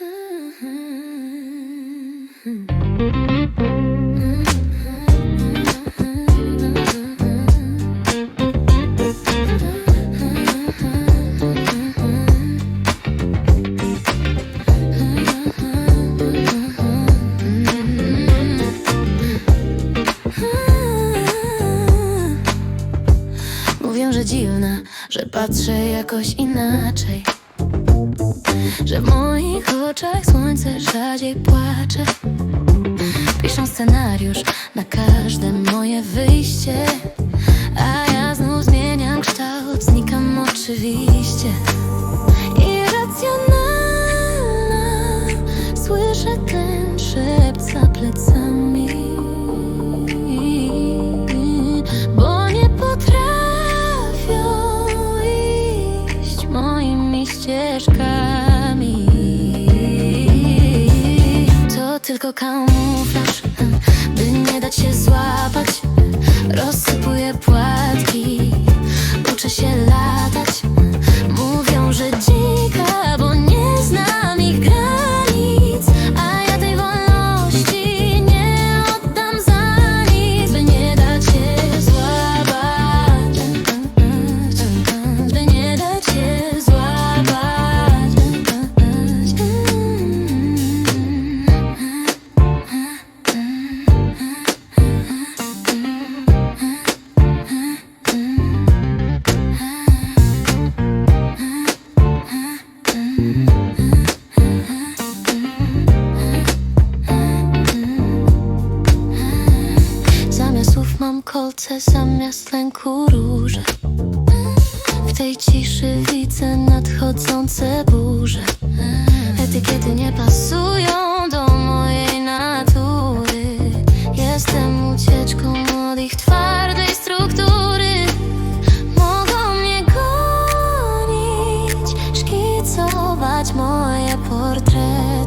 Mówią, że dziwna, że patrzę jakoś inaczej Że w moich oczach słońce rzadziej płacze. Piszą scenariusz na każde moje wyjście A ja znów zmieniam kształt, znikam oczywiście. Irracjonalna Słyszę ten Kamuflaż, by nie dać się złapać. Rozsypuję kolce, zamiast lęku róże. W tej ciszy widzę nadchodzące burze. Etykiety nie pasują do mojej natury Jestem ucieczką od ich twardej struktury. Mogą mnie gonić, szkicować moje portrety